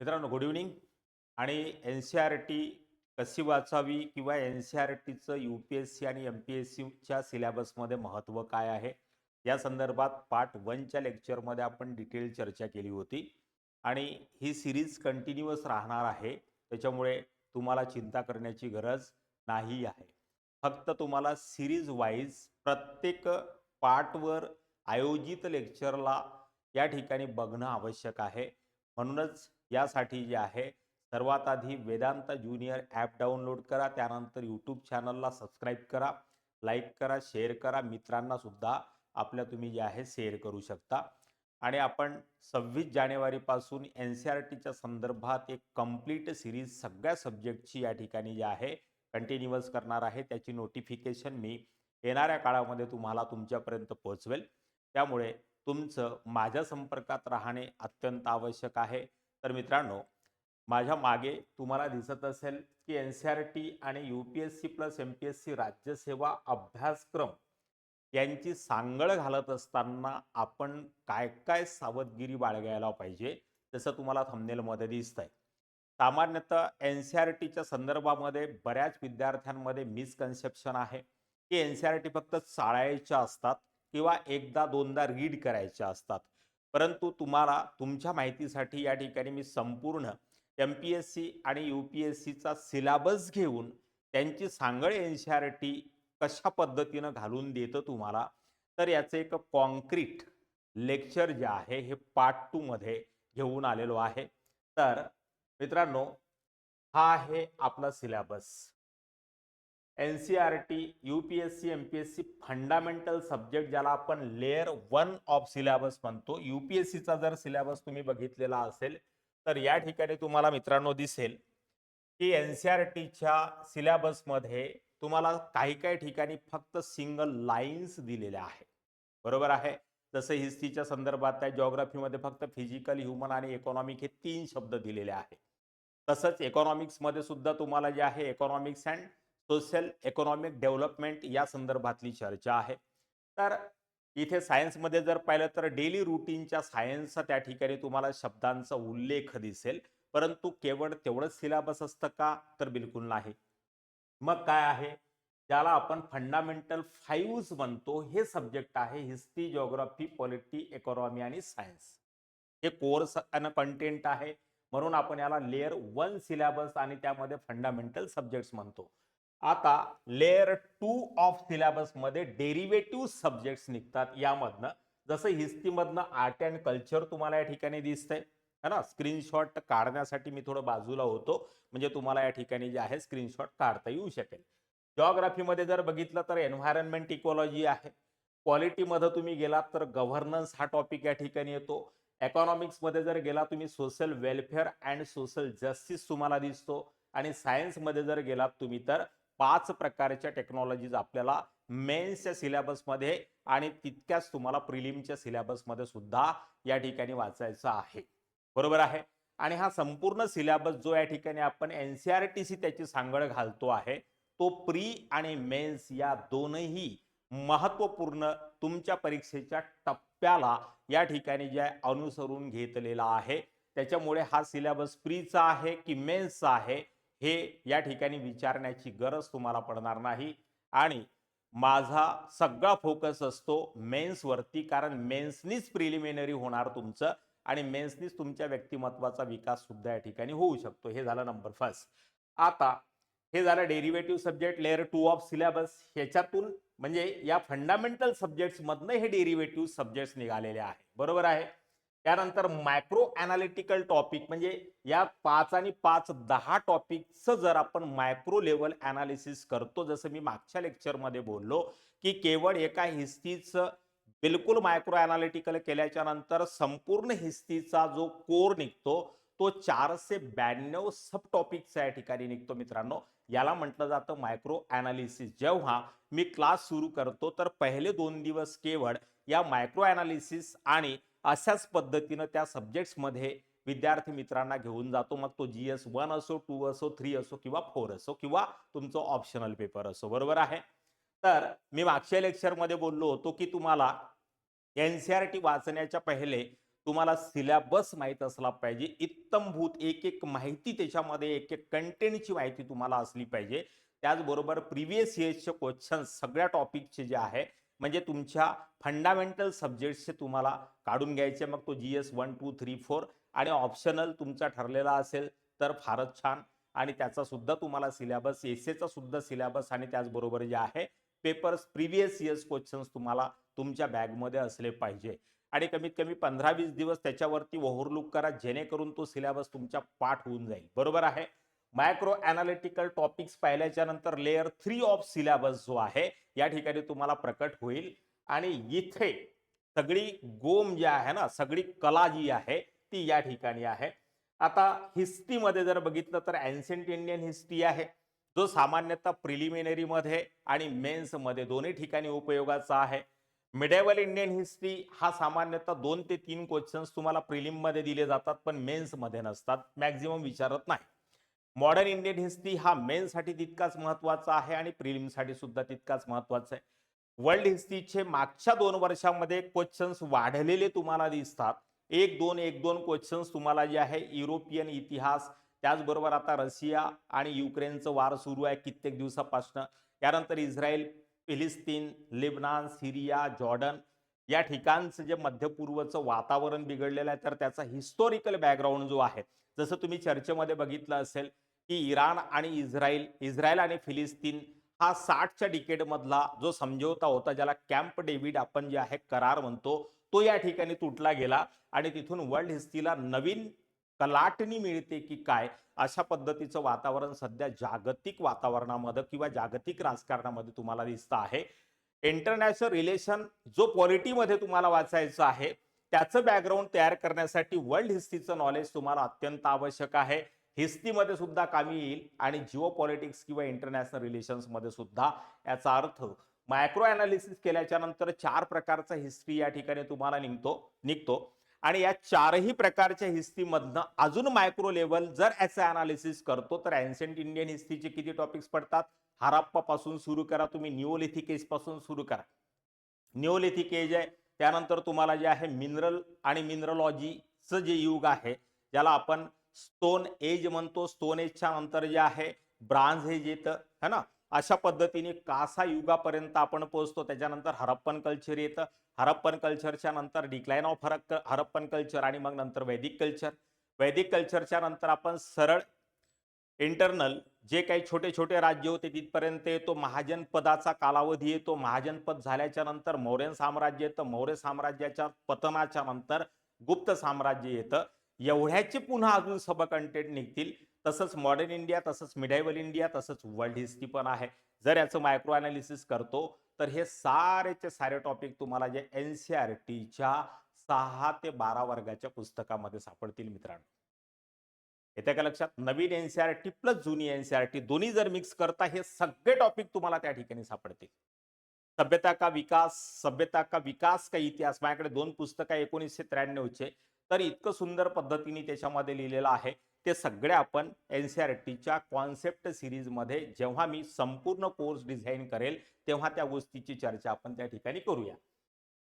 मित्रांनो good evening आणि N C R T कशी वाचावी किंवा एन सी आर टीचं यू पी एस सी आणि एम पी एस सीच्या सिलेबसमध्ये महत्त्व काय आहे? या संदर्भात पार्ट वनच्या लेक्चरमध्ये आपण डिटेल चर्चा केली होती. आणि ही सिरीज कंटिन्युअस राहणार आहे. त्याच्यामुळे तुम्हाला चिंता करण्याची गरज नाही आहे. फक्त तुम्हाला सिरीज वाईज प्रत्येक पार्टवर आयोजित लेक्चरला या ठिकाणी बघणं आवश्यक आहे. म्हणूनच यासाठी जे आहे सर्वात आधी वेदांत ज्युनियर ॲप डाउनलोड करा त्यानंतर यूट्यूब चॅनलला सबस्क्राईब करा लाईक करा शेअर करा मित्रांना सुद्धा आपल्या तुम्ही जे आहे शेअर करू शकता. आणि आपण सव्वीस जानेवारीपासून एन सी आर टीच्या संदर्भात एक कंप्लीट सिरीज सगळ्या सब्जेक्टची या ठिकाणी जे आहे कंटिन्युअस करणार आहे. त्याची नोटिफिकेशन मी येणाऱ्या काळामध्ये तुम्हाला तुमच्यापर्यंत पोहोचवेल. त्यामुळे तुमचं माझ्या संपर्कात राहणे अत्यंत आवश्यक आहे. तर मित्रांनो माझ्या मागे तुम्हाला दिसत असेल की एन सी आर टी आणि U P S C plus M P S C राज्यसेवा अभ्यासक्रम यांची सांगड घालत असताना आपण काय काय सावधगिरी बाळगायला पाहिजे तसं तुम्हाला थंबनेलमध्ये दिसत आहे सामान्यतः एन सी आर टीच्या संदर्भामध्ये बऱ्याच विद्यार्थ्यांमध्ये मिसकन्सेप्शन आहे की एन सी आर टी फक्त चाळायच्या असतात किंवा एकदा दोनदा रीड करायच्या असतात. परंतु तुम्हाला तुमच्या माहितीसाठी या ठिकाणी मी संपूर्ण एम पी एस सी आणि यू पी एस सीचा सिलेबस घेऊन त्यांची सांगड एन सी आर टी कशा पद्धतीनं घालून देतं तुम्हाला? तर याचं एक कॉन्क्रीट लेक्चर जे आहे हे पार्ट टूमध्ये घेऊन आलेलो आहे. तर मित्रांनो हा आहे आपला syllabus N C R T U P S C M P S C fundamental subject ज्याला आपण लेअर वन ऑफ सिलेबस म्हणतो. यू पी एस सीचा जर सिलेबस तुम्ही बघितलेला असेल तर या ठिकाणी तुम्हाला मित्रांनो दिसेल की एन सी आर टीच्या सिलेबसमध्ये तुम्हाला काही काही ठिकाणी फक्त सिंगल लाईन्स दिलेल्या आहे बरोबर आहे? जसं हिस्ट्रीच्या संदर्भात आहे जॉग्राफीमध्ये फक्त फिजिकल ह्युमन आणि इकॉनॉमिक हे तीन शब्द दिलेले आहे तसंच इकॉनॉमिक्समध्ये सुद्धा तुम्हाला जे आहे economics and social economic development या संदर्भातली चर्चा आहे. तर इथे सायन्समध्ये जर पाहिलं तर डेली रुटीनच्या सायन्सचा त्या ठिकाणी तुम्हाला शब्दांचा उल्लेख दिसेल. परंतु केवळ तेवढंच सिलेबस असतं का? तर बिलकुल नाही. मग काय आहे? ज्याला आपण फंडामेंटल फाईव्ह म्हणतो हे सब्जेक्ट आहे हिस्ट्री जॉग्राफी पॉलिटी इकॉनॉमी आणि सायन्स. हे कोर्स आणि कंटेंट आहे. म्हणून आपण याला लेअर वन सिलेबस आणि त्यामध्ये फंडामेंटल सब्जेक्ट्स म्हणतो. आता लेअर टू ऑफ सिलेबसमध्ये डेरिव्हेटिव्ह सब्जेक्ट्स निघतात यामधनं. जसं हिस्ट्रीमधनं आर्ट अँड कल्चर तुम्हाला या ठिकाणी दिसतंय. है ना? स्क्रीनशॉट काढण्यासाठी मी थोडं बाजूला होतो. म्हणजे तुम्हाला या ठिकाणी जे आहे स्क्रीनशॉट काढता येऊ शकेल. जॉग्राफीमध्ये जर बघितलं तर एन्व्हायरमेंट इकॉलॉजी आहे. क्वालिटीमध्ये तुम्ही गेलात तर गव्हर्नन्स हा टॉपिक या ठिकाणी येतो. इकॉनॉमिक्समध्ये जर गेला तुम्ही social welfare and social justice तुम्हाला दिसतो. आणि सायन्समध्ये जर गेलात तुम्ही तर पाच प्रकारच्या टेक्नॉलॉजीज आपल्याला मेन्सच्या सिलेबसमध्ये आणि तितक्याच तुम्हाला प्रिलिमच्या सिलेबसमध्ये सुद्धा या ठिकाणी वाचायचं आहे. बरोबर आहे? आणि हा संपूर्ण सिलेबस जो या ठिकाणी आपण N C R T C त्याची सांगड घालतो आहे तो प्री आणि मेन्स या दोनही महत्त्वपूर्ण तुमच्या परीक्षेच्या टप्प्याला या ठिकाणी जे अनुसरून घेतलेला आहे. त्याच्यामुळे हा सिलेबस प्रीचा आहे की मेन्सचा आहे? हे या ठिकाणी विचारण्याची गरज तुम्हाला पडणार नाही. आणि माझा सगळा फोकस असतो मेन्सवरती कारण मेन्सनीच प्रिलिमिनरी होणार तुमचं आणि मेन्सनीच तुमच्या व्यक्तिमत्वाचा विकास सुद्धा या ठिकाणी होऊ शकतो. हे झालं नंबर फर्स्ट आता हे झालं derivative subject layer two of syllabus ह्याच्यातून म्हणजे या फंडामेंटल सब्जेक्ट्समधनं हे डेरिव्हेटिव्ह सब्जेक्ट्स निघालेले आहे. बरोबर आहे? त्यानंतर मायक्रो अनालिटिकल टॉपिक म्हणजे या पाच आणि पाच दहा टॉपिकचं जर आपण मायक्रो लेवल अनालिसिस करतो जसं मी मागच्या लेक्चरमध्ये बोललो की केवळ एका हिस्तीचं बिलकुल मायक्रो अनालिटिकल केल्याच्यानंतर संपूर्ण हिस्तीचा जो कोर निघतो तो चारशे ब्याण्णव सब टॉपिकचा या ठिकाणी निघतो मित्रांनो. याला म्हटलं जातं मायक्रो अनालिसिस जेव्हा मी क्लास सुरू करतो तर पहिले दोन दिवस केवळ या मायक्रो अनालिसिस आणि अशाच पद्धतीनं त्या सब्जेक्ट्समध्ये विद्यार्थी मित्रांना घेऊन जातो. मग तो जी एस वन असो टू असो थ्री असो किंवा फोर असो किंवा तुमचं ऑप्शनल पेपर असो. बरोबर आहे? तर मी मागच्या लेक्चरमध्ये बोललो होतो की तुम्हाला एन सी आर टी वाचण्याच्या पहिले तुम्हाला सिलेबस माहीत असला पाहिजे. इत्तमभूत एक एक माहिती त्याच्यामध्ये एक एक कंटेंटची माहिती तुम्हाला असली पाहिजे. त्याचबरोबर प्रिव्हियस इयर्सचे क्वेश्चन सगळ्या टॉपिकचे जे आहे म्हणजे तुमच्या फंडामेंटल सब्जेक्ट्सचे तुम्हाला काढून घ्यायचे. मग तो G S one two three four आणि ऑप्शनल तुमचा ठरलेला असेल तर फारच छान. आणि त्याचासुद्धा तुम्हाला सिलेबस एसेचा सुद्धा सिलेबस आणि त्याचबरोबर जे आहे पेपर्स प्रिव्हियस इयर्स क्वेश्चन्स तुम्हाला तुमच्या बॅगमध्ये असले पाहिजे. आणि कमीत कमी पंधरा वीस दिवस त्याच्यावरती ओव्हरलुक करा. जेणेकरून तो सिलेबस तुमच्या पाठ होऊन जाईल. बरोबर आहे? मायक्रो अनालिटिकल टॉपिक्स पाहिल्याच्या नंतर लेअर थ्री ऑफ सिलेबस जो आहे या ठिकाणी तुम्हाला प्रकट होईल. आणि इथे सगळी गोम जी आहे ना सगळी कला जी आहे ती या ठिकाणी आहे. आता हिस्ट्रीमध्ये जर बघितलं तर अँसेंट इंडियन हिस्ट्री आहे जो सामान्यतः प्रिलिमिनरीमध्ये आणि मेन्समध्ये दोन्ही ठिकाणी उपयोगाचा आहे. मिडेवल इंडियन हिस्ट्री हा सामान्यतः दोन ते तीन क्वेश्चन्स तुम्हाला प्रिलिममध्ये दिले जातात पण मेन्समध्ये नसतात. मॅक्झिमम विचारत नाही. मॉडर्न इंडियन हिस्ट्री हा मेनसाठी साठी तितकाच महत्त्वाचा आहे आणि प्रिलिमसाठी सुद्धा तितकाच महत्त्वाचा आहे. वर्ल्ड हिस्ट्रीचे मागच्या दोन वर्षांमध्ये क्वेश्चन्स वाढलेले तुम्हाला दिसतात. एक दोन एक दोन क्वेश्चन्स तुम्हाला जे आहे युरोपियन इतिहास त्याचबरोबर आता रशिया आणि युक्रेनचं वार सुरू आहे कित्येक दिवसापासून. यानंतर इस्रायल फिलिस्तीन लेबनान सिरिया जॉर्डन या ठिकाणचं जे मध्य पूर्वचं वातावरण बिघडलेलं आहे तर त्याचा हिस्टॉरिकल बॅकग्राऊंड जो आहे जसं तुम्ही चर्चेमध्ये बघितलं असेल की इराण आणि इस्रायल इस्रायल आणि फिलिस्तीन हा साठच्या डिकेटमधला जो समझौता होता ज्याला कॅम्प डेव्हिड आपण जे आहे करार म्हणतो तो या ठिकाणी तुटला गेला. आणि तिथून वर्ल्ड हिस्ट्रीला नवीन कलाटणी मिळते की काय अशा पद्धतीचं वातावरण सध्या जागतिक वातावरणामध्ये किंवा जागतिक राजकारणामध्ये तुम्हाला दिसतं आहे. इंटरनॅशनल रिलेशन जो पॉलिटीमध्ये तुम्हाला वाचायचं आहे त्याचं बॅकग्राऊंड तयार करण्यासाठी वर्ल्ड हिस्ट्रीचं नॉलेज तुम्हाला अत्यंत आवश्यक आहे. हिस्तीमध्ये सुद्धा कामी येईल आणि जिओ पॉलिटिक्स किंवा इंटरनॅशनल रिलेशन्समध्ये सुद्धा याचा अर्थ मायक्रो अनालिसिस केल्याच्यानंतर चार प्रकारचा हिस्ट्री या ठिकाणी तुम्हाला निघतो निघतो. आणि या चारही प्रकारच्या हिस्ट्रीमधनं अजून मायक्रो लेवल जर याचं अनालिसिस करतो तर अँसेंट इंडियन हिस्ट्रीचे किती टॉपिक्स पडतात? हराप्पा पासून सुरू करा तुम्ही निओलिथिक एजपासून सुरू करा. निओलिथिक एज आहे त्यानंतर तुम्हाला जे आहे मिनरल आणि मिनरलॉजीचं जे युग आहे ज्याला आपण स्टोन एज म्हणतो. स्टोन एजच्या नंतर जे आहे ब्रांझ एज येतं है ना? अशा पद्धतीने कासा युगापर्यंत आपण पोहोचतो. त्याच्यानंतर हरप्पन कल्चर येतं. हरप्पन कल्चरच्या नंतर डिक्लाइन ऑफ हरक हरप्पन कल्चर आणि मग नंतर वैदिक कल्चर वैदिक कल्चरच्या नंतर आपण सरळ इंटरनल जे काही छोटे छोटे राज्य होते तिथपर्यंत येतो. महाजनपदाचा कालावधी येतो. महाजनपद झाल्याच्यानंतर मौर्य साम्राज्य येतं. मौर्य साम्राज्याच्या पतनाच्या नंतर गुप्त साम्राज्य येतं. एवढ्याचे पुन्हा अजून सब कंटेंट निघतील. तसंच मॉडर्न इंडिया तसंच मिडायवल इंडिया तसंच वर्ल्ड हिस्ट्री पण आहे. जर याचं मायक्रो अनालिसिस करतो तर हे सारेचे सारे टॉपिक तुम्हाला जे एन सी आर टीच्या सहा ते बारा वर्गाच्या पुस्तकामध्ये सापडतील मित्रांनो. येत्या का लक्षात? नवीन एनसीआरटी प्लस जुनी एनसीआरटी दोन्ही जर मिक्स करता हे सगळे टॉपिक तुम्हाला त्या ठिकाणी सापडतील. सभ्यता का विकास? सभ्यता का विकास का इतिहास? माझ्याकडे दोन पुस्तकं एकोणीसशे त्र्याण्णवचे. तर इतकं सुंदर पद्धतीने त्याच्यामध्ये लिहिलेलं आहे. ते सगळे आपण एनसीआरटीच्या कॉन्सेप्ट सिरीजमध्ये जेव्हा मी संपूर्ण कोर्स डिझाईन करेल तेव्हा त्या गोष्टीची चर्चा आपण त्या ठिकाणी करूया.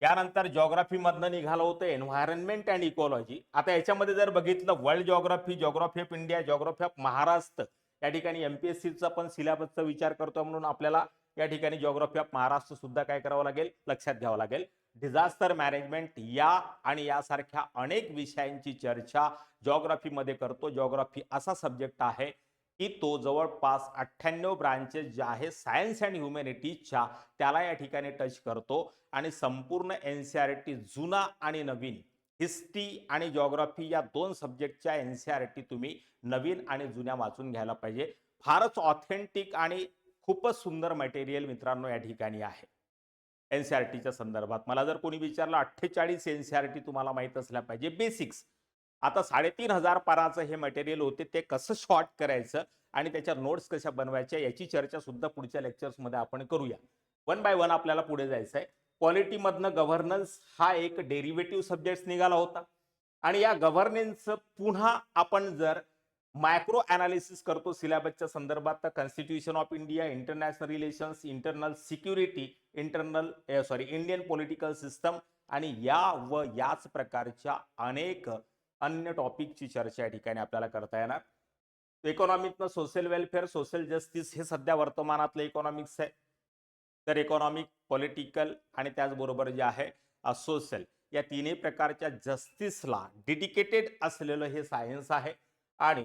यानंतर जॉग्राफीमधनं निघालं होतं एन्व्हायरमेंट अँड इकॉलॉजी आता याच्यामध्ये जर बघितलं world geography geography of India geography of Maharashtra या ठिकाणी एमपीएससीचा पण सिलेबसचा विचार करतो म्हणून आपल्याला या ठिकाणी जॉग्राफी ऑफ महाराष्ट्र सुद्धा काय करावं लागेल? लक्षात घ्यावं लागेल. डिझास्टर मॅनेजमेंट या आणि यासारख्या अनेक विषयांची चर्चा जॉग्राफीमध्ये करतो. जॉग्राफी असा सब्जेक्ट आहे की तो जवळपास अठ्ठ्याण्णव ब्रांचेस ज्या आहे सायन्स अँड ह्युमॅनिटीजच्या त्याला या ठिकाणी टच करतो. आणि संपूर्ण एन सी आर टी जुना आणि नवीन हिस्ट्री आणि जॉग्राफी या दोन सब्जेक्टच्या एन सी आर टी तुम्ही नवीन आणि जुन्या वाचून घ्यायला पाहिजे. फारच ऑथेंटिक आणि खूपच सुंदर मटेरियल मित्रांनो या ठिकाणी आहे. एन सी आर टीच्या संदर्भात. मला जर कोणी विचारलं अठ्ठेचाळीस एन सी आर टी तुम्हाला माहीत असल्या पाहिजे बेसिक्स. आता साडेतीन हजार पानाचं हे मटेरियल होते ते कसं शॉर्ट करायचं आणि त्याच्या नोट्स कशा बनवायच्या याची चर्चा सुद्धा पुढच्या लेक्चर्समध्ये आपण करूया. वन बाय वन आपल्याला पुढे जायचं आहे. क्वालिटीमधनं गव्हर्नन्स हा एक डेरिव्हेटिव्ह सब्जेक्ट निघाला होता. आणि या गव्हर्नन्सचं पुन्हा आपण जर मायक्रो अनालिसिस करतो सिलेबसच्या संदर्भात. तर constitution of India international relations internal security internal sorry Indian political system आणि या व याच प्रकारच्या अनेक अन्य टॉपिकची चर्चा या ठिकाणी आपल्याला करता येणार. इकॉनॉमिकनं सोशल वेलफेअर सोशल जस्टिस हे सध्या वर्तमानातलं इकॉनॉमिक्स आहे. तर इकॉनॉमिक पॉलिटिकल आणि त्याचबरोबर जे आहे सोशल या तिन्ही प्रकारच्या जस्टिसला डेडिकेटेड असलेलं हे सायन्स आहे. आणि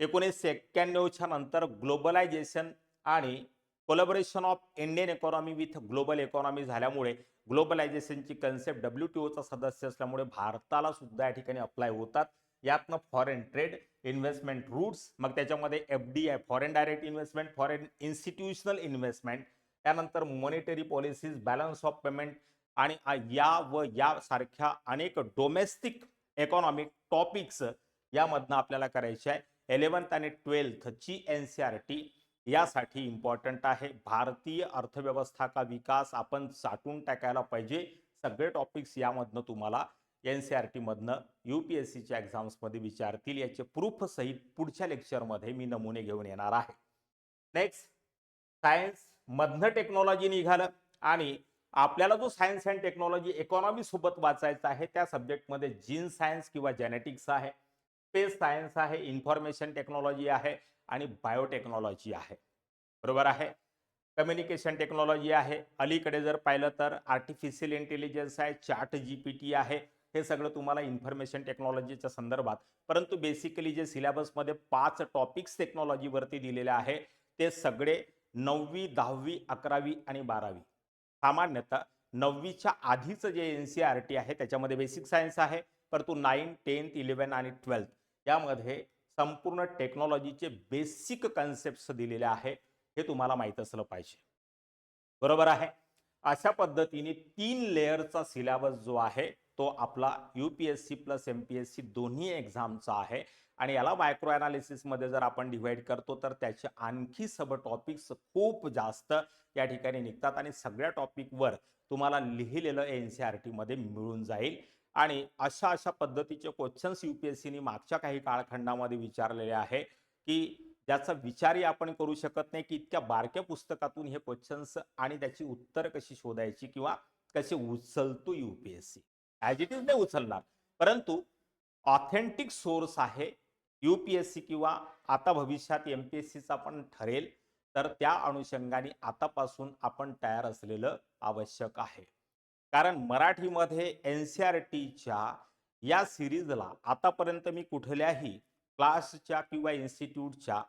एकोणीसशे एक्क्याण्णवच्या नंतर globalisation and collaboration of Indian economy with global economy झाल्यामुळे ग्लोबलायझेशनची कन्सेप्ट डब्ल्यू टी ओचा सदस्य असल्यामुळे भारताला सुद्धा या ठिकाणी अप्लाय होतात. यातनं फॉरेन ट्रेड इन्व्हेस्टमेंट रूट्स मग त्याच्यामध्ये F D I foreign direct investment foreign institutional investment त्यानंतर monetary policies balance of payment आणि या व यासारख्या अनेक डोमेस्टिक इकॉनॉमिक टॉपिक्स यामधनं आपल्याला करायचे आहे. इलेव्हन्थ आणि ट्वेल्थची एन सी आर टी यासाठी इम्पॉर्टंट आहे. भारतीय अर्थव्यवस्था का विकास आपण साठून टाकायला पाहिजे. सगळे टॉपिक्स यामधनं तुम्हाला एन सी आर टीमधनं यू पी एस सीच्या एक्झाम्समध्ये विचारतील. याचे प्रूफ सहित पुढच्या लेक्चरमध्ये मी नमुने घेऊन येणार आहे. नेक्स्ट सायन्समधनं टेक्नॉलॉजी निघालं आणि आपल्याला जो सायन्स अँड टेक्नॉलॉजी इकॉनॉमी सोबत वाचायचा आहे त्या सब्जेक्टमध्ये जीन सायन्स किंवा जेनेटिक्स आहे. स्पेस सायन्स आहे इन्फॉर्मेशन टेक्नॉलॉजी आहे आणि बायोटेक्नॉलॉजी आहे. बरोबर आहे? कम्युनिकेशन टेक्नॉलॉजी आहे. अलीकडे जर पाहिलं तर आर्टिफिशियल इंटेलिजन्स आहे चॅट जी पी टी आहे हे सगळं तुम्हाला इन्फॉर्मेशन टेक्नॉलॉजीच्या संदर्भात. परंतु बेसिकली जे सिलेबसमध्ये पाच टॉपिक्स टेक्नॉलॉजीवरती दिलेले आहे ते सगळे नववी दहावी अकरावी आणि बारावी. सामान्यतः नववीच्या आधीचं जे एन सी आर टी आहे त्याच्यामध्ये बेसिक सायन्स आहे परंतु नाईन टेन्थ इलेवन आणि ट्वेल्थ यामध्ये संपूर्ण टेक्नॉलॉजीचे बेसिक कन्सेप्ट दिलेले आहे हे तुम्हाला माहीत असलं पाहिजे. बरोबर आहे? अशा पद्धतीने तीन लेअरचा सिलेबस जो आहे तो आपला U P S C plus M P S C दोन्ही एक्झामचा आहे. आणि याला मायक्रो ॲनालिसिसमध्ये जर आपण डिवाइड करतो तर त्याचे आणखी सब टॉपिक्स खूप जास्त या ठिकाणी निघतात. आणि सगळ्या टॉपिकवर तुम्हाला लिहिलेलं एन सी आर टीमध्ये मिळून जाईल. आणि अशा अशा पद्धतीचे क्वेश्चन्स यू पी एस सीने मागच्या काही काळखंडामध्ये विचारलेले आहे की ज्याचा विचारही आपण करू शकत नाही की इतक्या बारक्या पुस्तकातून हे क्वेश्चन्स आणि त्याची उत्तर कशी शोधायची किंवा कशी उचलतो U P S C as it is नाही उचलणार. परंतु ऑथेंटिक सोर्स आहे यू पी एस सी किंवा आता भविष्यात एम पी एस सीचा पण ठरेल तर त्या अनुषंगाने आतापासून आपण तयार असलेलं आवश्यक आहे. कारण मराठीमध्ये एन सी आर टीच्या या सिरीजला आतापर्यंत मी कुठल्याही क्लासच्या किंवा इन्स्टिट्यूटच्या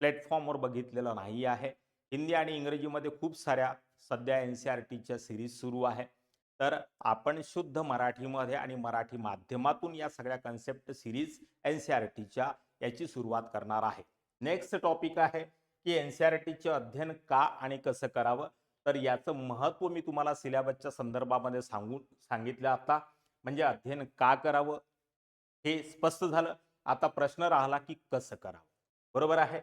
प्लॅटफॉर्मवर बघितलेलं नाही आहे. हिंदी आणि इंग्रजीमध्ये खूप साऱ्या सध्या एन सी आर टीच्या सिरीज सुरू आहे. तर आपण शुद्ध मराठीमध्ये आणि मराठी माध्यमातून या सगळ्या concept series N C R टीच्या याची सुरुवात करणार आहे. नेक्स्ट टॉपिक आहे की एन सी आर टीचे अध्ययन का आणि कसं करावं? तर याचं महत्त्व मी तुम्हाला सिलेबसच्या संदर्भामध्ये सांगून सांगितलं आता. म्हणजे अध्ययन का करावं? हे स्पष्ट झालं. आता प्रश्न राहिला की कसं करावं? बरोबर आहे?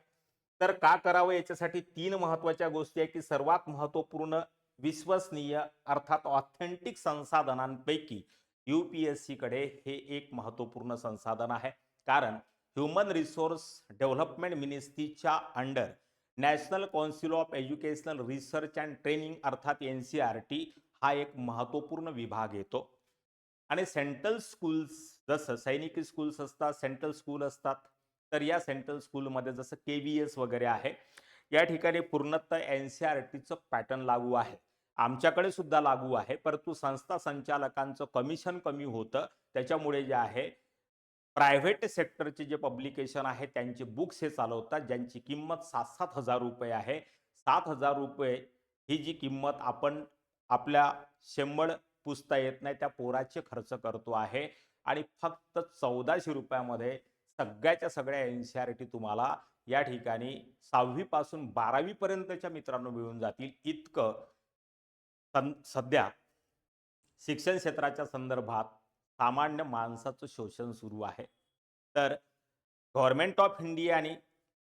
तर का करावं? याच्यासाठी तीन महत्त्वाच्या गोष्टी आहे की सर्वात महत्त्वपूर्ण विश्वसनीय अर्थात ऑथेंटिक संसाधनांपैकी यू पी एस सीकडे हे एक महत्त्वपूर्ण संसाधन आहे. कारण human resource development मिनिस्ट्रीच्या under national council of educational research and training अर्थात एन सी आर टी हा एक महत्त्वपूर्ण विभाग येतो. आणि सेंट्रल स्कूल्स जसं सैनिकी स्कूल्स असतात सेंट्रल स्कूल असतात तर या सेंट्रल स्कूलमध्ये जसं के व्ही एस वगैरे आहे या ठिकाणी पूर्णतः एन सी आर टीचं पॅटर्न लागू आहे. आमच्याकडे सुद्धा लागू आहे परंतु संस्था संचालकांचं कमिशन कमी होतं. त्याच्यामुळे जे आहे प्रायव्हेट सेक्टरचे जे पब्लिकेशन आहे त्यांचे बुक्स हे चालवतात ज्यांची किंमत सात सात हजार रुपये आहे. सात हजार रुपये ही जी किंमत आपण आपल्या शेंबड पुसता येत नाही त्या पोराचे खर्च करतो आहे. आणि फक्त चौदाशे रुपयामध्ये सगळ्याच्या सगळ्या एन सी आर टी तुम्हाला या ठिकाणी सहावीपासून बारावीपर्यंतच्या मित्रांनो मिळून जातील. इतकं सध्या शिक्षण क्षेत्राच्या संदर्भात सामान्य माणसाचं शोषण सुरू आहे. तर गव्हर्नमेंट ऑफ इंडियाने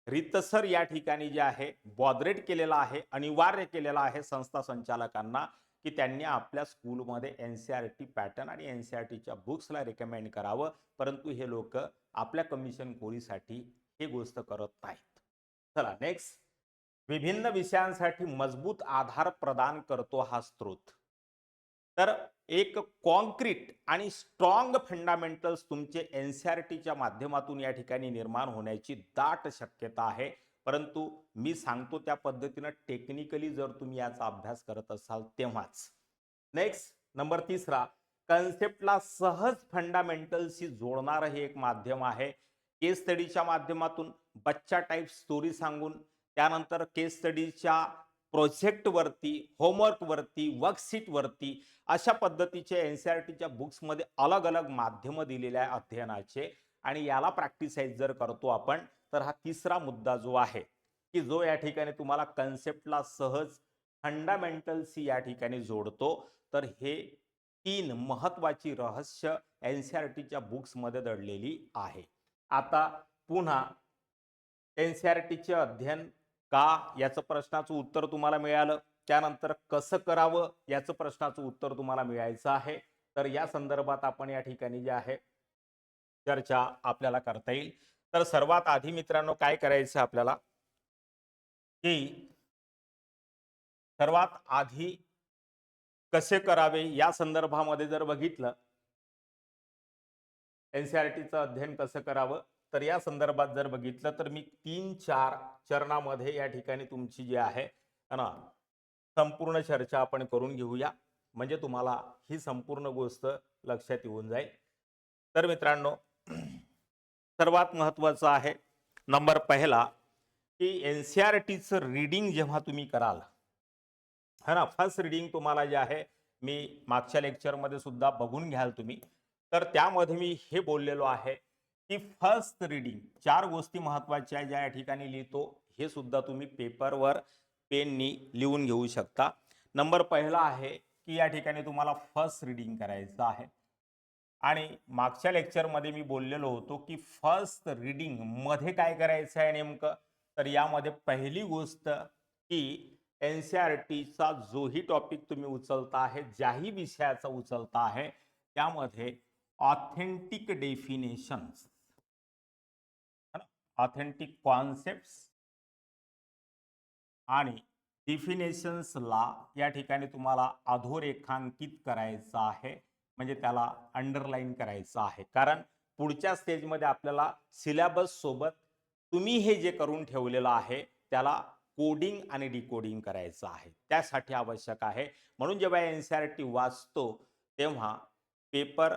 रितसर या ठिकाणी जे आहे बॉदरेट केलेला आहे अनिवार्य केलेला आहे संस्था संचालकांना की त्यांनी आपल्या स्कूलमध्ये N C R T pattern आणि एन सी आर टीच्या बुक्सला रेकमेंड करावं परंतु हे लोक आपल्या कमिशन कोरीसाठी हे गोष्ट करत नाहीत. चला नेक्स्ट विभिन्न विषयांसाठी मजबूत आधार प्रदान करतो हा स्त्रोत तर एक कॉन्क्रीट आणि स्ट्रॉंग फंडामेंटल्स तुमचे एन सी आर टीच्या माध्यमातून या ठिकाणी निर्माण होण्याची दाट शक्यता आहे. परंतु मी सांगतो त्या पद्धतीनं टेक्निकली जर तुम्ही याचा अभ्यास करत असाल तेव्हाच. नेक्स्ट नंबर तिसरा कन्सेप्टला सहज फंडामेंटलशी जोडणारं हे एक माध्यम आहे. केस स्टडीच्या माध्यमातून बच्चा टाईप स्टोरी सांगून त्यानंतर केस स्टडीच्या प्रोजेक्टवरती होमवर्कवरती वर्कशीटवरती अशा पद्धतीचे एन सी आर टीच्या बुक्समध्ये अलग अलग माध्यमं दिलेले आहे अध्ययनाचे. आणि याला प्रॅक्टिसाईज जर करतो आपण तर हा तिसरा मुद्दा जो आहे की जो या ठिकाणी तुम्हाला कन्सेप्टला सहज फंडामेंटल्सशी या ठिकाणी जोडतो तर हे तीन महत्वाची रहस्य एन सी आर टीच्या बुक्समध्ये दडलेली आहे. आता पुन्हा एन सी आर टीचे अध्ययन का याचं प्रश्नाचं उत्तर तुम्हाला मिळालं? त्यानंतर कसं करावं याचं प्रश्नाचं उत्तर तुम्हाला मिळायचं आहे? तर या संदर्भात आपण या ठिकाणी जे आहे चर्चा आपल्याला करता येईल. तर सर्वात आधी मित्रांनो काय करायचं आपल्याला? की सर्वात आधी कसे करावे या संदर्भामध्ये जर बघितलं एनसीआरटीचं अध्ययन कसं करावं? तर या संदर्भात जर बघितलं तर मी तीन चार चरणामध्ये या ठिकाणी तुमची जी आहे ना संपूर्ण चर्चा आपण करून घेऊया. म्हणजे तुम्हाला ही संपूर्ण गोष्ट लक्षात येऊन जाईल. तर मित्रांनो सर्वात महत्त्वाचं आहे नंबर पहिला की एन सी आर टीचं रीडिंग जेव्हा तुम्ही कराल है ना फर्स्ट रीडिंग तुम्हाला जे आहे मी मागच्या लेक्चरमध्ये सुद्धा बघून घ्याल तुम्ही. तर त्यामध्ये मी हे बोललेलो आहे की फर्स्ट रीडिंग चार गोष्टी महत्त्वाच्या ज्या या ठिकाणी लिहितो हे सुद्धा तुम्ही पेपरवर पेननी लिहून घेऊ शकता. नंबर पहिला आहे की या ठिकाणी तुम्हाला फर्स्ट रीडिंग करायचं आहे. आणि मागच्या लेक्चरमध्ये मी बोललेलो होतो की फर्स्ट रिडिंगमध्ये काय करायचं आहे नेमकं? तर यामध्ये पहिली गोष्ट की एन सी आर टीचा जोही टॉपिक तुम्ही उचलता आहे ज्याही विषयाचा उचलता आहे त्यामध्ये ऑथेंटिक डेफिनेशन्स ऑथेंटिक कॉन्सेप्ट आणि डिफिनेशन्सला या ठिकाणी तुम्हाला अधोरेखांकित करायचं आहे. म्हणजे त्याला अंडरलाईन करायचं आहे. कारण पुढच्या स्टेजमध्ये आपल्याला सिलेबस सोबत तुम्ही हे जे करून ठेवलेलं आहे त्याला कोडिंग आणि डिकोडिंग करायचं आहे. त्यासाठी आवश्यक आहे. म्हणून जेव्हा एन सी आर टी वाचतो तेव्हा पेपर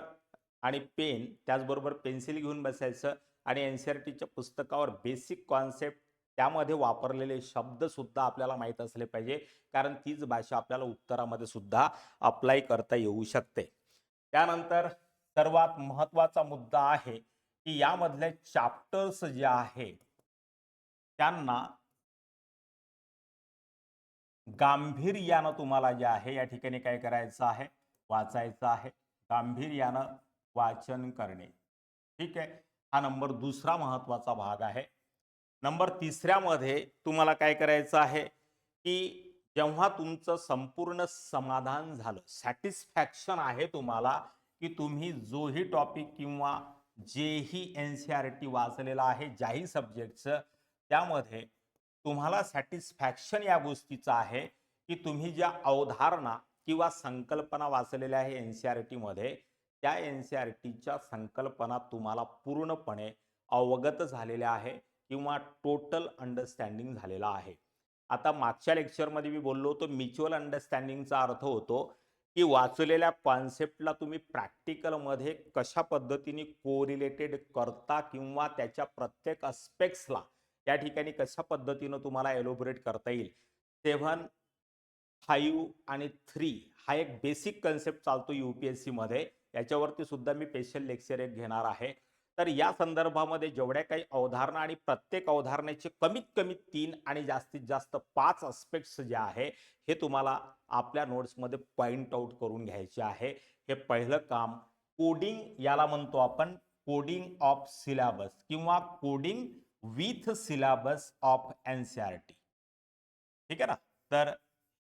आणि पेन त्याचबरोबर पेन्सिल घेऊन बसायचं. आणि एन सी आर टीच्या पुस्तकावर बेसिक कॉन्सेप्ट त्यामध्ये वापरलेले शब्द सुद्धा आपल्याला माहीत असले पाहिजे. कारण तीच भाषा आपल्याला उत्तरामध्ये सुद्धा अप्लाय करता येऊ शकते. त्यानंतर सर्वात महत्त्वाचा मुद्दा आहे की यामधले चॅप्टर्स जे आहे त्यांना गांभीर्यानं तुम्हाला जे आहे या ठिकाणी काय करायचं आहे? वाचायचं आहे. गांभीर्यानं वाचन करणे. ठीक आहे? हा नंबर दुसरा महत्त्वाचा भाग आहे. नंबर तिसऱ्यामध्ये तुम्हाला काय करायचं आहे की जेव्हा तुमचं संपूर्ण समाधान झालं सॅटिस्फॅक्शन आहे तुम्हाला की तुम्ही जोही टॉपिक किंवा जेही एन सी आर टी वाचलेला आहे ज्याही सब्जेक्टचं त्यामध्ये तुम्हाला सॅटिस्फॅक्शन या गोष्टीचं आहे की तुम्ही ज्या अवधारणा किंवा संकल्पना वाचलेल्या आहे एन सी आर टीमध्ये त्या एन सी आर टीच्या संकल्पना तुम्हाला पूर्णपणे अवगत झालेल्या आहे किंवा टोटल अंडरस्टँडिंग झालेला आहे. आता मागच्या लेक्चरमध्ये मी बोललो होतो म्युच्युअल अंडरस्टँडिंगचा अर्थ होतो की वाचलेल्या कॉन्सेप्टला तुम्ही प्रॅक्टिकलमध्ये कशा पद्धतीने कोरिलेटेड करता किंवा त्याच्या प्रत्येक अस्पेक्ट्सला या ठिकाणी कशा पद्धतीनं तुम्हाला एलोबरेट करता येईल. सेव्हन फाईव्ह आणि थ्री हा एक बेसिक कन्सेप्ट चालतो यू पी एस सीमध्ये याच्यावरती सुद्धा मी स्पेशल लेक्चर एक घेणार आहे. तर या संदर्भामध्ये जेवढ्या काही अवधारणा आणि प्रत्येक अवधारणाचे कमीत कमी तीन आणि जास्तीत जास्त पाच अस्पेक्ट्स जे आहे हे तुम्हाला आपल्या नोट्समध्ये पॉइंट आउट करून घ्यायचे आहे. हे पहिलं काम कोडिंग याला म्हणतो आपण कोडिंग ऑफ सिलेबस किंवा coding with syllabus of N C R T ठीक आहे ना? तर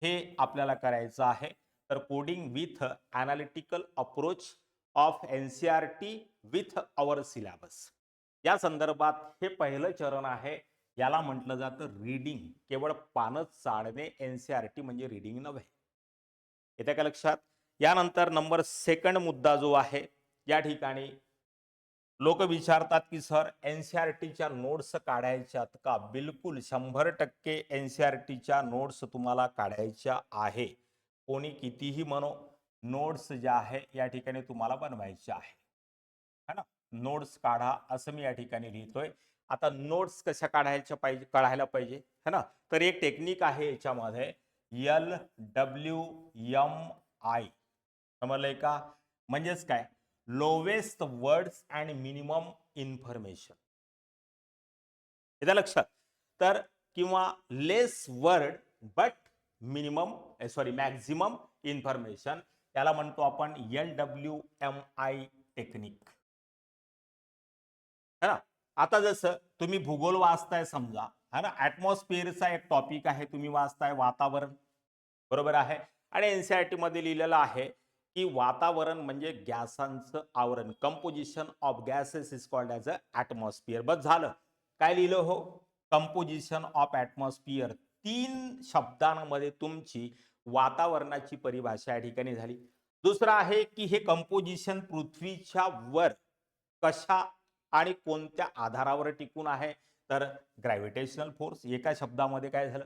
हे आपल्याला करायचं आहे. तर coding with analytical approach of N C R T with our syllabus या संदर्भात हे पहिलं चरण आहे. याला म्हटलं जातं रीडिंग केवळ पानं चाडणे एन सी आर टी म्हणजे रीडिंग नव्हे. येत्या का लक्षात? यानंतर नंबर सेकंड मुद्दा जो आहे या ठिकाणी लोक विचारतात की सर एन सी आर टीच्या नोट्स काढायच्यात का? बिलकुल शंभर टक्के एन सी आर टीच्या नोट्स तुम्हाला काढायच्या आहे. कोणी कितीही म्हणो नोट्स ज्या आहे या ठिकाणी तुम्हाला बनवायच्या आहे. है ना? नोट्स काढा असं मी या ठिकाणी लिहितोय. आता नोट्स कशा काढायच्या पाहिजे काढायला पाहिजे है ना? तर एक टेक्निक आहे याच्यामध्ये एल डब्ल्यू एम आय. समजलंय का? म्हणजेच काय? Lowest words and minimum information येत्या लक्षात. तर किंवा less word but minimum sorry maximum information त्याला म्हणतो आपण L W M I technique. है ना? आता जसं तुम्ही भूगोल वाचताय समजा है ना? ॲटमॉस्फिअरचा एक टॉपिक आहे तुम्ही वाचताय वातावरण. बरोबर आहे? आणि एनसीआरटी मध्ये लिहिलेलं आहे की वातावरण म्हणजे गॅसांचं आवरण composition of gases is called as a atmosphere बस झालं. काय लिहिलं हो? कंपोजिशन ऑफ ॲटमॉस्फिअर तीन शब्दांमध्ये तुमची वातावरणाची परिभाषा या ठिकाणी झाली. दुसरं आहे की हे कंपोजिशन पृथ्वीच्या वर कशा आणि कोणत्या आधारावर टिकून आहे? तर ग्रॅव्हिटेशनल फोर्स एका शब्दामध्ये काय झालं?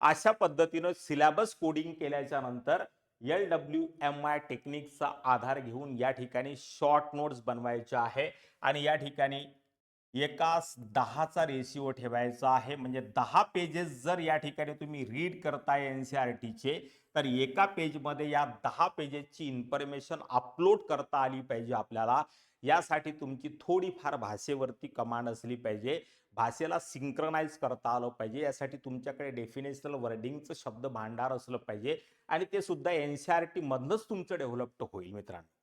अशा पद्धतीनं सिलॅबस कोडिंग केल्याच्यानंतर एल डब्ल्यू एम आय टेक्निकचा आधार घेऊन या ठिकाणी शॉर्ट नोट्स बनवायच्या आहे. आणि या ठिकाणी एकास दहाचा रेशिओ ठेवायचा आहे. म्हणजे दहा पेजेस जर या ठिकाणी तुम्ही रीड करताय एन सी आर टीचे तर एका पेजमध्ये या दहा पेजेसची इन्फॉर्मेशन अपलोड करता आली पाहिजे आपल्याला. यासाठी तुमची थोडीफार भाषेवरती कमांड असली पाहिजे. भाषेला सिंक्रनाइज करता आलं पाहिजे. यासाठी तुमच्याकडे डेफिनेशनल वर्डिंगचं शब्द भांडार असलं पाहिजे. आणि ते सुद्धा एन सी आर टीमधनंच तुमचं डेव्हलप्ड होईल मित्रांनो.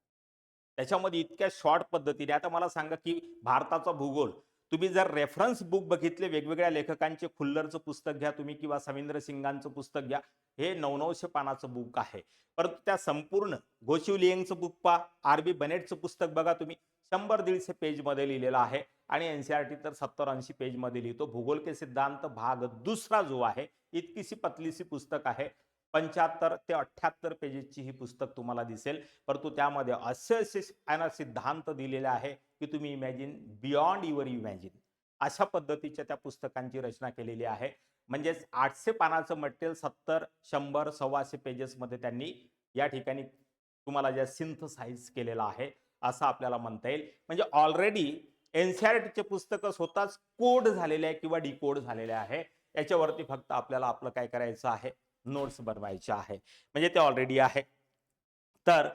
त्याच्यामध्ये इतक्या शॉर्ट पद्धतीने. आता मला सांगा की भारताचा भूगोल तुम्ही जर रेफरन्स बुक बघितले वेगवेगळ्या लेखकांचे खुल्लरचं पुस्तक घ्या तुम्ही किंवा सविंद्र सिंगांचं पुस्तक घ्या हे नवनवशे पानाचं बुक आहे. परंतु त्या संपूर्ण गोशिव लिएंगचं बुक पा आर बी बनेटचं पुस्तक बघा तुम्ही. शंभर दीडशे पेजमध्ये लिहिलेलं आहे आणि एनसीआरटी तर सत्तर ऐंशी पेजमध्ये लिहितो. भूगोल के सिद्धांत भाग दुसरा जो आहे इतकीशी पतलीशी पुस्तक आहे. पंच्याहत्तर ते अठ्ठ्याहत्तर पेजेसची ही पुस्तक तुम्हाला दिसेल. परंतु त्यामध्ये असे असे सिद्धांत दिलेले आहे की तुम्ही इमॅजिन बियॉन्ड युअर इमॅजिन अशा पद्धतीच्या त्या पुस्तकांची रचना केलेली आहे. म्हणजेच आठशे पानाचं मटेरियल सत्तर शंभर सव्वाशे पेजेसमध्ये त्यांनी या ठिकाणी तुम्हाला ज्या सिंथसाईज केलेलं आहे असं आपल्याला म्हणता येईल. म्हणजे ऑलरेडी एनसीआरटीचे पुस्तकं स्वतःच कोड झालेले आहे किंवा डिकोड झालेले आहे. याच्यावरती फक्त आपल्याला आपलं काय करायचं आहे? नोट्स बनवायचे आहे. म्हणजे ते ऑलरेडी आहे. तर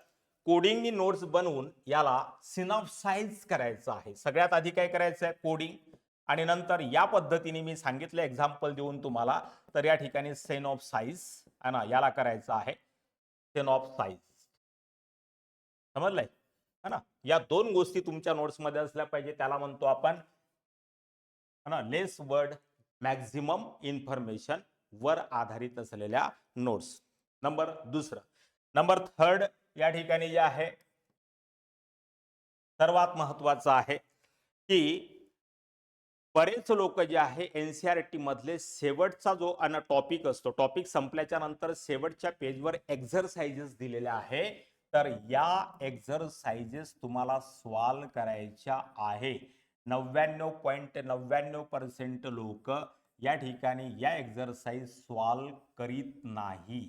कोडिंगनी नोट्स बनवून याला सिनॉप्साइज करायचं आहे. सगळ्यात आधी काय करायचं आहे कोडिंग आणि नंतर या पद्धतीने मी सांगितलं एक्झाम्पल देऊन तुम्हाला तर या ठिकाणी सेन ऑफ साईज ना याला करायचं आहे. सेन ऑफ साईज समजलंय? है ना? या दोन गोष्टी तुमच्या नोट्समध्ये असल्या पाहिजे. त्याला म्हणतो आपण है ना? लेस वर्ड मॅक्झिमम इन्फॉर्मेशन वर आधारित असलेल्या नोट्स नंबर दुसरं. नंबर थर्ड या ठिकाणी जे आहे सर्वात महत्वाचं आहे की बरेच लोक जे आहे एनसीआरटी मधले शेवटचा जो अन टॉपिक असतो टॉपिक संपल्याच्या नंतर शेवटच्या पेजवर एक्झरसाइजेस दिलेल्या आहे. तर या एक्झरसाइजेस तुम्हाला सॉल्व करायच्या आहे. नव्याण्णव पॉईंट नव्याण्णव पर्सेंट लोक या ठिकाणी या एक्झरसाइज सॉल्व करीत नाही.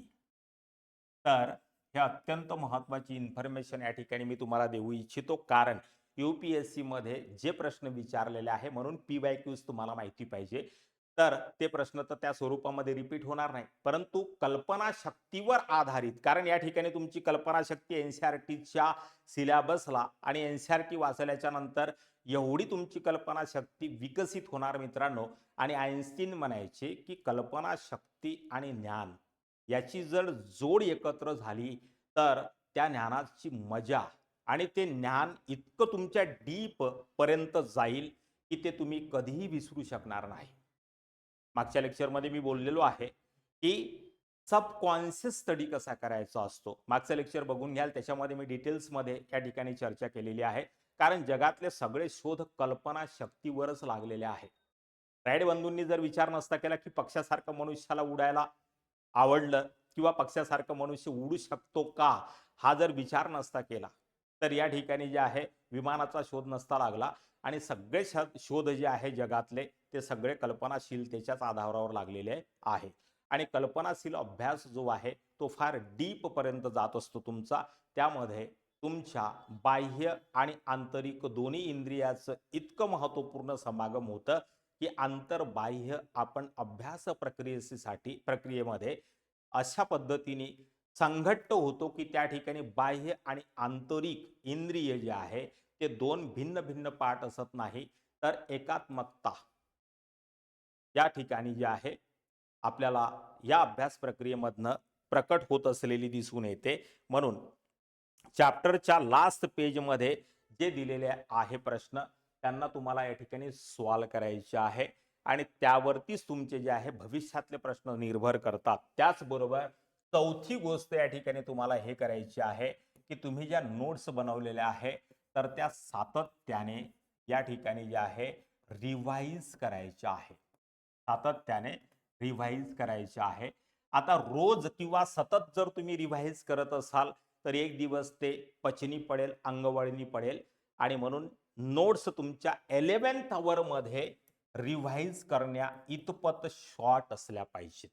तर हे अत्यंत महत्त्वाची इन्फॉर्मेशन या ठिकाणी मी तुम्हाला देऊ इच्छितो. कारण युपीएससी मध्ये जे प्रश्न विचारलेले आहे म्हणून पी वाय क्यूज तुम्हाला माहिती पाहिजे. तर ते प्रश्न तर त्या स्वरूपामध्ये रिपीट होणार नाही. परंतु कल्पनाशक्तीवर आधारित कारण या ठिकाणी तुमची कल्पनाशक्ती एन सी आर टीच्या सिलेबसला आणि एन सी आर टी वाचल्याच्या नंतर एवढी तुमची कल्पनाशक्ती विकसित होणार मित्रांनो. आणि आईन्स्टीन म्हणायचे की कल्पनाशक्ती आणि ज्ञान याची जर जोड एकत्र झाली तर त्या ज्ञानाची मजा आणि ते ज्ञान इतकं तुमच्या डीप पर्यंत जाईल की ते तुम्ही कधीही विसरू शकणार नाही. मागच्या लेक्चरमध्ये मी बोललेलो आहे की सबकॉन्शियस स्टडी कसा करायचा असतो? मागचं लेक्चर बघून घ्याल त्याच्यामध्ये मी डिटेल्समध्ये या ठिकाणी चर्चा केलेली आहे. कारण जगातले सगळे शोध कल्पना शक्तीवरच लागलेले आहेत. राईड बंधूंनी जर विचार नसता केला की पक्षासारखं मनुष्याला उडायला आवडलं किंवा पक्षासारखं मनुष्य उडू शकतो का हा जर विचार नसता केला तर या ठिकाणी जे आहे विमानाचा शोध नसता लागला आणि सगळे श- शोध जे आहे जगातले ते सगळे कल्पनाशीलतेच्याच आधारावर लागलेले आहे. आणि कल्पनाशील अभ्यास जो आहे तो फार डीप पर्यंत जात असतो तुमचा. त्यामध्ये तुमच्या बाह्य आणि आंतरिक दोन्ही इंद्रियाचं इतकं महत्त्वपूर्ण समागम होतं की आंतरबाह्य आपण अभ्यास प्रक्रियेसाठी प्रक्रियेमध्ये अशा पद्धतीने संघट्ट होतो की त्या ठिकाणी बाह्य आणि आंतरिक इंद्रिय जे आहे ते दोन भिन्न भिन्न पाठ असत नाही तर एकात्मकता या ठिकाणी जे आहे आपल्याला या अभ्यास प्रक्रियेमधनं प्रकट होत असलेली दिसून येते. म्हणून चॅप्टरच्या लास्ट पेजमध्ये जे दिलेले आहे प्रश्न त्यांना तुम्हाला या ठिकाणी सॉल्व करायचे आहे. आणि त्यावरतीच तुमचे जे आहे भविष्यातले प्रश्न निर्भर करतात. त्याचबरोबर चौथी गोष्ट या ठिकाणी तुम्हाला हे करायची आहे की तुम्ही ज्या नोट्स बनवलेल्या आहे तर त्या सातत्याने या ठिकाणी जे आहे रिवाईज करायच्या आहे. सातत्याने रिवाईज करायचे आहे. आता रोज किंवा सतत जर तुम्ही रिवाईज करत असाल तर एक दिवस ते पचनी पडेल अंगवळणी पडेल आणि म्हणून नोट्स तुमच्या एलेव्हन्थमध्ये रिव्हाइज करण्या इतपत शॉर्ट असल्या पाहिजेत.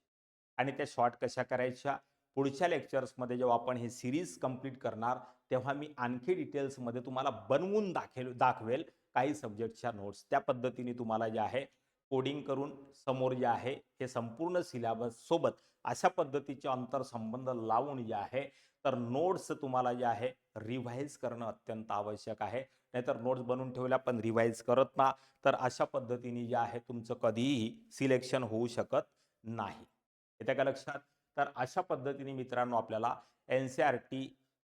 आणि त्या शॉर्ट कशा करायच्या? पुढच्या लेक्चर्समध्ये जेव्हा आपण हे सिरीज कंप्लीट करणार तेव्हा मी आणखी डिटेल्समध्ये तुम्हाला बनवून दाखेल दाखवेल काही सब्जेक्टच्या नोट्स त्या पद्धतीने तुम्हाला जे आहे कोडिंग करून समोर जे आहे हे संपूर्ण सिलेबससोबत अशा पद्धतीचे अंतरसंबंध लावून जे आहे तर नोट्स तुम्हाला जे आहे रिव्हाइज करणं अत्यंत आवश्यक आहे. नाहीतर नोट्स बनवून ठेवल्या पण रिवाईज करत ना तर अशा पद्धतीने जे आहे तुमचं कधीही सिलेक्शन होऊ शकत नाही. येत्या का लक्षात? तर अशा पद्धतीने मित्रांनो आपल्याला एन सी आर टी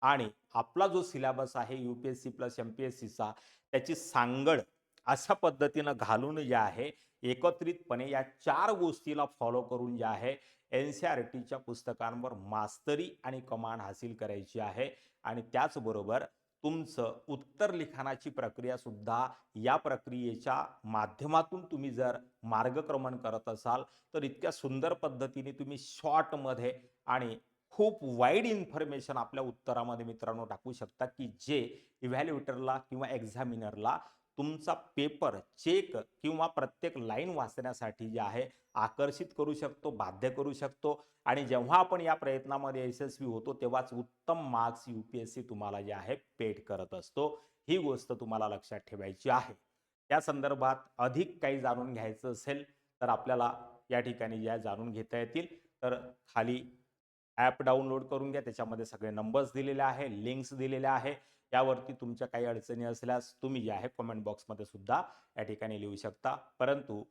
आणि आपला जो सिलेबस आहे U P S C plus M P S सीचा त्याची सांगड अशा पद्धतीनं घालून जे आहे एकत्रितपणे या चार गोष्टीला फॉलो करून जे आहे एन सी आर टीच्या पुस्तकांवर मास्तरी आणि कमांड हासिल करायची आहे. आणि त्याचबरोबर तुमचं उत्तर लिखाणाची प्रक्रिया सुद्धा या प्रक्रियेच्या माध्यमातून तुम्ही जर मार्गक्रमण करत असाल तर इतक्या सुंदर पद्धतीने तुम्ही शॉर्टमध्ये आणि खूप वाईड इन्फॉर्मेशन आपल्या उत्तरामध्ये मित्रांनो टाकू शकता की जे इव्हॅल्युएटरला किंवा एक्झामिनरला तुमचा पेपर चेक किंवा प्रत्येक लाईन वाचण्यासाठी जे आहे आकर्षित करू शकतो बाध्य करू शकतो. आणि जेव्हा आपण या प्रयत्नामध्ये यशस्वी होतो तेव्हाच उत्तम marks U P S C तुम्हाला जे आहे पेड करत असतो. ही गोष्ट तुम्हाला लक्षात ठेवायची आहे. या संदर्भात अधिक काही जाणून घ्यायचं असेल तर आपल्याला या ठिकाणी ज्या जाणून घेता येतील तर खाली ॲप डाउनलोड करून घ्या. त्याच्यामध्ये सगळे नंबर्स दिलेले आहे लिंक्स दिलेल्या आहे. यावरती तुमच्या काही अडचणी असल्यास तुम्ही जे आहे कमेंट बॉक्समध्ये सुद्धा या ठिकाणी लिहू शकता. परंतु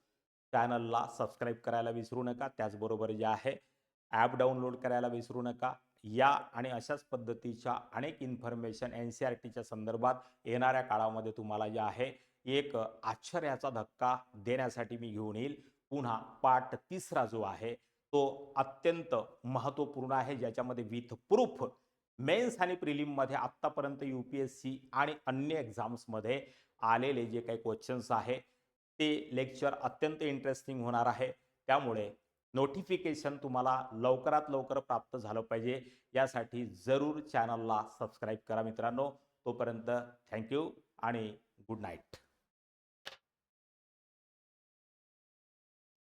चॅनलला सबस्क्राईब करायला विसरू नका. त्याचबरोबर जे आहे ॲप डाउनलोड करायला विसरू नका. या आणि अशाच पद्धतीच्या अनेक इन्फॉर्मेशन एन सी आर टीच्या संदर्भात येणाऱ्या काळामध्ये तुम्हाला जे आहे एक आश्चर्याचा धक्का देण्यासाठी मी घेऊन येईल. पुन्हा पाठ तिसरा जो आहे तो अत्यंत महत्त्वपूर्ण आहे. ज्याच्यामध्ये विथ प्रूफ मेन्स आणि प्रिलिममध्ये आत्तापर्यंत यू पी एस सी आणि अन्य एक्झाम्समध्ये आलेले जे काही क्वेश्चन्स आहे ते लेक्चर अत्यंत इंटरेस्टिंग होणार आहे. त्यामुळे नोटिफिकेशन तुम्हाला लवकरात लवकर प्राप्त झालं पाहिजे. यासाठी जरूर चॅनलला सबस्क्राईब करा मित्रांनो. तोपर्यंत थँक्यू आणि गुड नाईट.